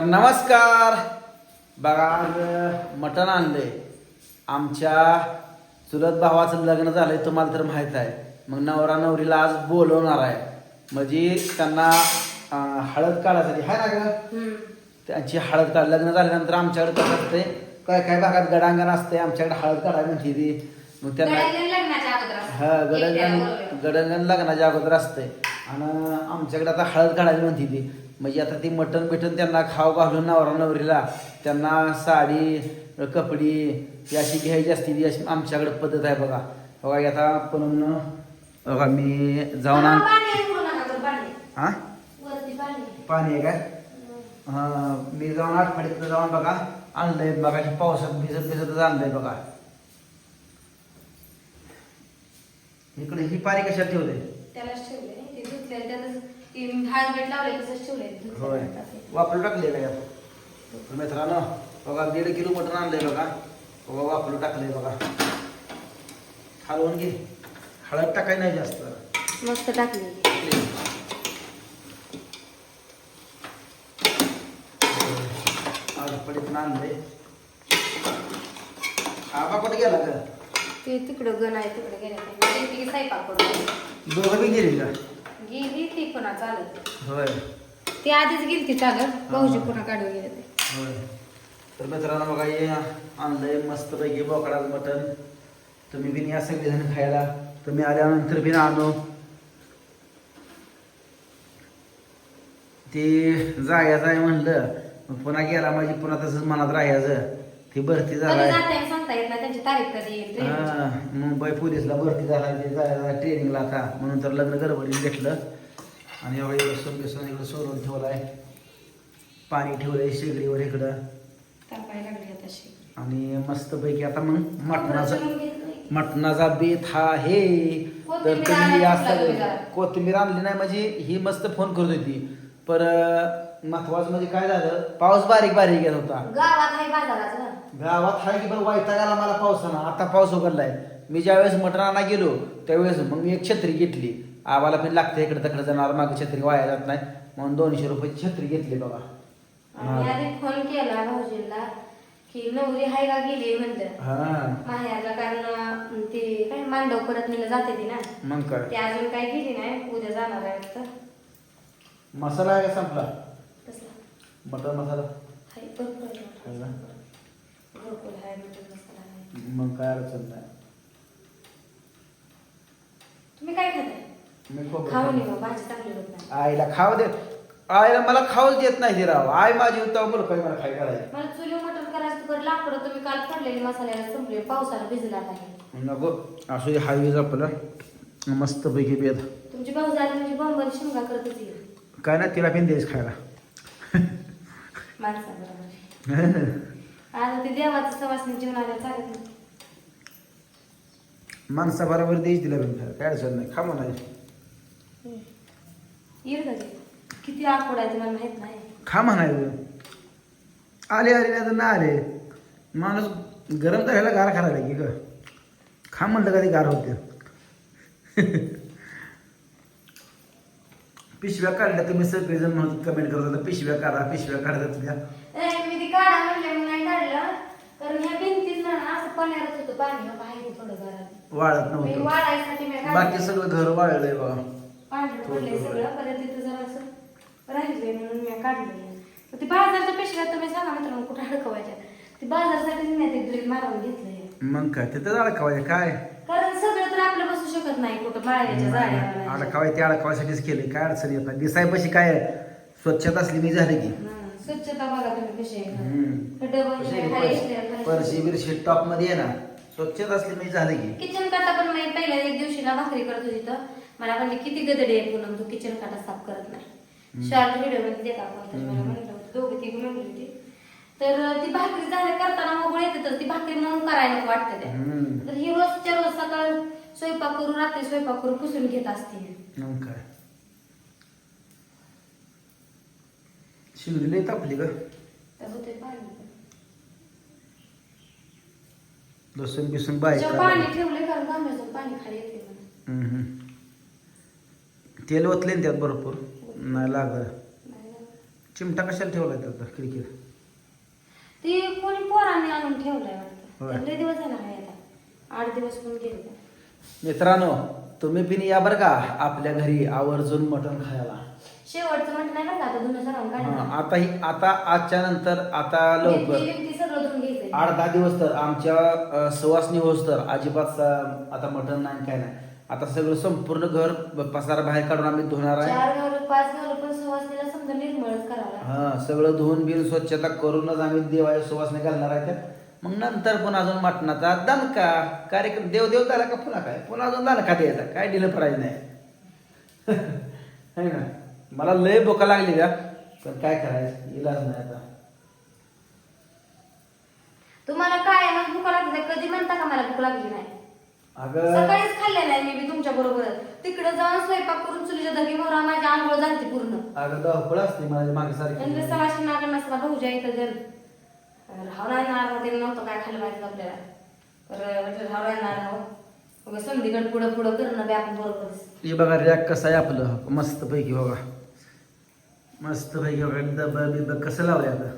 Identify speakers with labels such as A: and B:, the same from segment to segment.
A: नमस्कार. बघा आज मटण आणले आमच्या चुलत भावाचं लग्न झालंय तुम्हाला तर माहीत आहे. मग नवरा नवरीला आज बोलवणार आहे. म्हणजे त्यांना अं, हळद काढायसाठी हाय ना ग? त्यांची हळद काढ लग्न झाल्यानंतर आमच्याकडे कसं असते काय काय भागात गडांगण असते आमच्याकडे हळद काढायला म्हणते ती. मग त्यांना
B: लग्नाच्या अगोदर असतं.
A: हा गडंगण
B: एकट्याला
A: गडंगण लग्नाच्या अगोदर असते आणि आमच्याकडे आता हळद काढायला म्हणते ती म्हणजे आता ती मटण बिटन त्यांना खाऊ घालून नवरा नवरीला त्यांना साडी कपडी ही अशी घ्यायची असते ती अशी आमच्याकडे पद्धत आहे बघा बघा आता पण बघा मी जाऊन
B: हा,
A: आण. हा
B: पाणी आहे.
A: काय हा, मी जाऊन आठवड्यात जाऊन बघा आणलंय बघा पावसात भिजत भिजतच आणलंय बघा इकडे ही पाणी कशात ठेवलंय.
B: ते धुतलंय, त्यातच ते लावलंय, तसंच.
A: होय.
B: धुतलंय टाकलंय.
A: वापरू टाकले का मित्रांनो बघा दीड किलो मटण आणलंय बघा. बघा वापरू टाकलंय बघा. हलवून घे. हळद टाकाय नाही जास्त.
B: मस्त टाकली
A: आडपडीतून आणलंय. आबा कुठे गेला का?
B: ते तिकडं गण आहे तिकडे गेल्या ती स्वयंपाक करून
A: दोघं बी गेली का?
B: गेली पुन्हा चालत
A: होय.
B: ती आधीच गेली ती चालत. भाऊजी पुन्हा काढून गेले ते
A: होय. तर मित्रांनो बघा हे आणलंय मस्त पैकी बोकडाचं मटण. तुम्ही बिन या सगळेजण खायला. तुम्ही आल्यानंतर बिन आणू. ते जायचं आहे म्हणलं. मग पुन्हा गेला माझी पुन्हा तसंच मनात राहायचं. ती भरती
B: कधी
A: झालाय.
B: जाते सांगता येत नाही. त्यांची तारीख कधी येईल ट्रेनची.
A: हा, मुंबई पोलीसला भरती झाला ते जायला ट्रेनिंगला आता. म्हणून तर लग्न गडबडीत घेतलं. आणि एवढं इकडं बेसन इकडं सोडून ठेवलाय. पाणी ठेवलंय शेगडीवर इकडं. आणि मस्तपैकी आता मग मटणाचा. मटणाचा बेत हा हे तर तुम्ही असं. कोथिंबीर आणली नाही म्हणजे ही मस्त फोन करत होती. पर महत्वाचं म्हणजे काय झालं? पाऊस बारीक बारीक येत होता.
B: गावात आहे
A: हाय की बरं वैताग आला मला पावसानं आता पाऊस उघडलाय. मी ज्यावेळेस मटण आणा गेलो त्यावेळेस मग मी एक छत्री घेतली. आम्हाला पण लागते इकडे तिकडे जाणार मागे छत्री वाया जात नाही. म्हणून दोनशे रुपयाची छत्री घेतली बघा.
B: आणि. आधी फोन केला भाऊजीला की नवरी हाय का गेली म्हणलं.
A: हा.
B: माहेरला कारण ते काय मांडव परत नेलं जाते ती ना.
A: मग काय?
B: ती अजून काय गेली नाही उद्या जाणार आहे वाटतं.
A: मसाला आहे का संपला?
B: तसला.
A: मटण मसाला?
B: हाय भरपूर आहे
A: हाय ना?
B: भरपूर आहे मटण मसाला. आहे
A: मग काय अडचण नाही.
B: तुम्ही काय खाताय?
A: मी खोबरं
B: खाऊ. नये मग भाजी चांगली होत नाही.
A: आईला खाऊ दे. आईला मला खाऊच देत नाही राव. आई माझी होता बोल काय मला खाय करायचं
B: मला चुली मटण करायचं तर लाकडं तुम्ही काल पडलेली मसाल्याला संपले. पावसाला भिजला नाही
A: नको. असू दे हायवेज आपलं. मस्त पैकी बेद
B: तुमची भाऊ झाली म्हणजे बंबरी शिमगा करतच येईल
A: काय ना तिला पण द्यायच खायला.
B: माणसाबरोबर आता ते देवाचं सवासनी जीवनाला चालत नाही.
A: माणसा बरोबर द्यायच तिला पण खायला. काय अडचण नाही. खा म्हणायचं.
B: येईल का ते किती आकोड आहे ते मला माहीत नाही.
A: खा म्हणायचं आले आले नाही तर ना आले. माणूस गरम तर ह्याला गार खायला की ग. खा म्हणलं का ते गार होते. पिशव्या काढल्या तुम्ही सगळेजण कमेंट करत होता. पिशव्या काढा पिशव्या काढा तुझ्या.
B: ए, मी ती काढा म्हणले मग नाही काढलं. कारण ह्या भिंतीत ना असं पाण्यात होतं पाणी. बाहेर थोडं घरात
A: वाळत नव्हतं. बाकी सगळं घर वाळलंय बघा
B: पांढरं पडलंय सगळं. परत तिथं जरा असं राहिलंय म्हणून मी काढलंय. मग ती बाजारच्या पिशव्या तुम्ही सांगा मित्रांनो कुठं अडकवायच्या? ती बाजारसाठी मी ते ड्रिल मारून घेतलंय.
A: मग काय तिथं अडकावाय काय?
B: कारण सगळं तर आपलं बसू शकत नाही कुठं माळ्याच्या जाळ्या
A: अडकावाय ते अडकावायसाठीच केले काय अडचण येत नाही. दिसायपाशी काय स्वच्छता असली मी झाली की.
B: स्वच्छता बघा तुम्ही कशी आहे.
A: परशी बिरशी टॉपमध्ये आहे ना. स्वच्छता असली मी झाली की.
B: किचन काटा पण मी पहिल्या एक दिवशी ना भाकरी करत होती तर मला म्हणले किती गदडी आहे पूनम? तू किचन काटा साफ करत नाही. शॉर्ट व्हिडिओमध्ये देता आपण मला म्हणलं होतं दोघे ती म्हणली होती. तर ती भाकरी झाल्या करताना मोकळ येते तर ती भाकरी म्हणून करायला वाटतं त्या. तर ही रोजच्या रोज सकाळ स्वयंपाक करून रात्री स्वयंपाक करून पुसून घेत असते.
A: मग शिवली लई तापली
B: होते पाणी
A: लसूण बिसून
B: पाणी ठेवले कारण पाणी खाली येते.
A: तेल ओतले ना त्यात भरपूर? नाही लागलं.
B: ना.
A: चिमटा कशाला ठेवलाय त्याचा क्रिकेट
B: ती कोणी पोरांनी आणून ठेवलंय
A: होय.
B: वाटतं लय दिवस झाला नाही आता. आठ दिवस पण गेले
A: मित्रांनो तुम्ही पण या बरं का आपल्या घरी आवर्जून मटण खायला.
B: शेवटचं म्हटलं नाही बरं का? आता धुणं सरावून
A: हा, आता ही आता आजच्या नंतर आता लवकर.
B: सगळं धुवून
A: आठ दहा दिवस तर आमच्या अ, सुवासनी होस तर अजिबात अ, आता मटण नाही काय नाही. आता सगळं संपूर्ण घर पसारा बाहेर काढून आम्ही धुणार आहे.
B: चार घर पाच घर पण सुवासनीला समजा निर्मळच करावं लागतं.
A: हा सगळं धुवून बिन स्वच्छता करूनच आम्ही देवाच्या सुवासने घालणार आहे मग नंतर पुन्हा अजून मटणाचा दणका कार्यक्रम. देव देव झाला का पुन्हा काय? पुन्हा अजून दणका द्यायचा. काय दिलं प्राईज नाही. है ना? मला लय बोका लागली का? पण काय करायचं? इलाज नाही आता.
B: तुम्हाला काय मग भूक लागली कधी म्हणता का मला भूक लागली नाही?
A: अगं.
B: सकाळीच खाल्ले नाही मी बी तुमच्या बरोबर. तिकडे जाऊन स्वयंपाक करून चुलीच्या धगी मोहरा माझी आंघोळ झाली पूर्ण.
A: अगं धावपळ असते माझ्या मागे सारखी.
B: सवाशी नागण नसला भाऊजा इथं जर. राहणार नार ते नव्हतं काय खाल्लं माहिती आपल्याला. तर म्हटलं राहणार नार राहू मग संधीकडे पुढं पुढं करणं बी आपण बरोबरच
A: हे बघा रॅक कसं आहे आपलं. मस्त पैकी बघा. मस्त पैकी बघा. डबा बिबा कसं आता.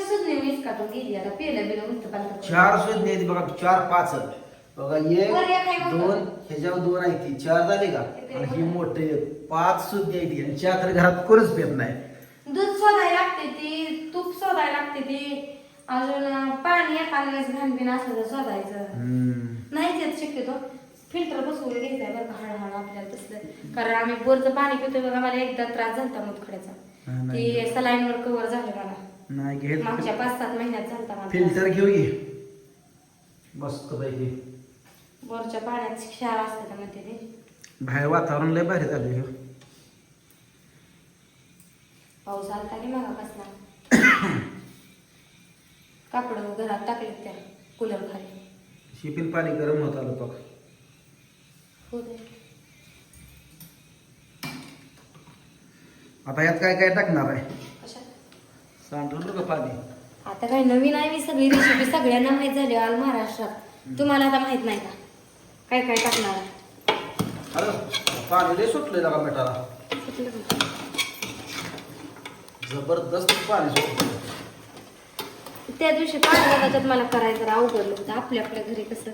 B: सुजली मीच काढून गेली. आता पिलं बिलं उलट पालट
A: चार सुज्ञ आहेत बघा चार पाच. बघा
B: वर एक आहे मोठं.
A: दोन ह्याच्यावर दोन आहे ती चार झाले का? आणि ही मोठे. पाच सुज्ञ आहे ती आणि चार तर घरात कोणच पेत नाही.
B: दूध शोधायला लागते ती तूप शोधायला लागते ती. अजून पाणी एखाद्या वेळेस घाण बिन असलं तर शोधायचं
A: हम्म.
B: नाही देत शक्यतो. फिल्टर बसवून घ्यायचंय बरं का हळूहळू आपल्याला तसलं. कारण आम्ही बोरचं पाणी पितोय बघा मला एकदा त्रास मुतखड्याचा
A: हा, नाही.
B: ती सलाईनवर कव्हर झालं मला.
A: नाही घेत.
B: मागच्या पाच सात महिन्यात झालता मला
A: फिल्टर घेऊ घे मस्त पैकी.
B: बोरच्या पाण्यात क्षार असते का म्हणते ते.
A: बाहेर वातावरण लय भारी झालं हे.
B: पाऊस आलता की मागा कसला कापड घरात टाकलेत त्या कूलर खाली.
A: शिपिन पाणी गरम होत आलं बघ.
B: हो दे.
A: आता यात काय काय टाकणार आहे?
B: कशात?
A: सांडलं का पाणी.
B: आता काय नवीन आहे मी सगळी रेसिपी सगळ्यांना माहीत झाली ऑल महाराष्ट्रात. तुम्हाला आता माहीत नाही का? काय काय टाकणार?
A: अरे पाणी लय सुटलंय बघा मिठाला.
B: का?
A: जबरदस्त पाणी सुटलं
B: त्या दिवशी पाणी त्याच्यात मला करायचं जरा अवघडलं होतं. आपल्या आपल्या घरी कसं?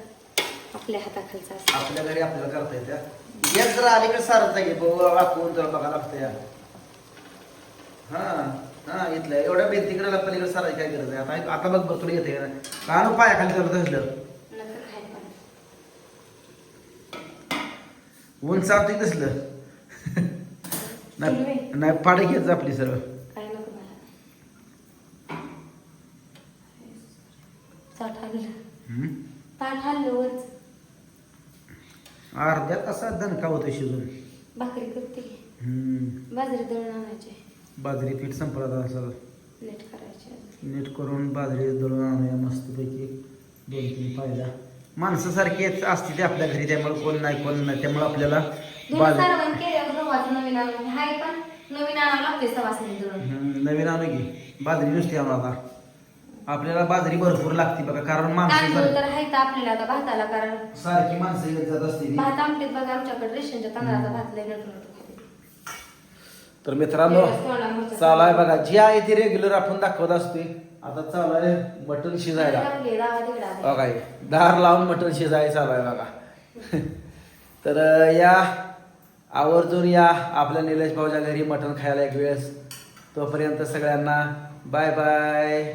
B: आपल्या हाताखालचं असतं.
A: आपल्या घरी आपल्याला करता येत्या. एक जर अलीकडे सारत आहे बाबा वाकवून तुला बघा लागतं या हा हा इथल्या एवढ्या भिंतीकडे पलीकडे सारायची काय गरज आहे? आता आता बघ बघ तुला येते का नाही? का पायाखाली त्याला धरलं
B: नंतर खायला पाहिजे
A: ऊन चालतंय तसलं नाही नाही पाडे घेत आपली सर्व. अर्ध्या तासात दणका होतो शिजून.
B: भाकरी करते. बाजरी दळून आणायचे.
A: बाजरी पीठ संपला
B: नीट करायचे.
A: नीट करून बाजरी दळून आणूया मस्तपैकी. दोन तीन पाहिला माणसासारखीच असते ते आपल्या घरी त्यामुळे कोण नाही कोण नाही. त्यामुळे आपल्याला
B: दोन
A: बाजरी
B: सारवण केल्यावर गव्हाचं नवीन आणून हाय पण नवीन आणावं लागते सवासनी दळून
A: हम्म, नवीन आणू की. बाजरी नुसती आणू आता. आपल्याला बाजरी भरपूर लागते बघा कारण माणसं
B: तर हायत आपल्याला आता भाताला कारण
A: सारखी माणसं येत जात असते.
B: भात आमटीत बघा आमच्याकडे रेशनच्या तांदळाचा भात लय नटून.
A: तर मित्रांनो
B: तेवढंच तोंडावर मिरच्या
A: चालू आहे बघा. जी आहे ती रेग्युलर आपण दाखवत असते आता चालू आहे मटण शिजायला. बघा दार लावून मटण शिजायला चालू आहे बघा. तर या आवर्जून या आपल्या निलेश भाऊच्या घरी मटण खायला एक वेळेस. तोपर्यंत सगळ्यांना बाय बाय.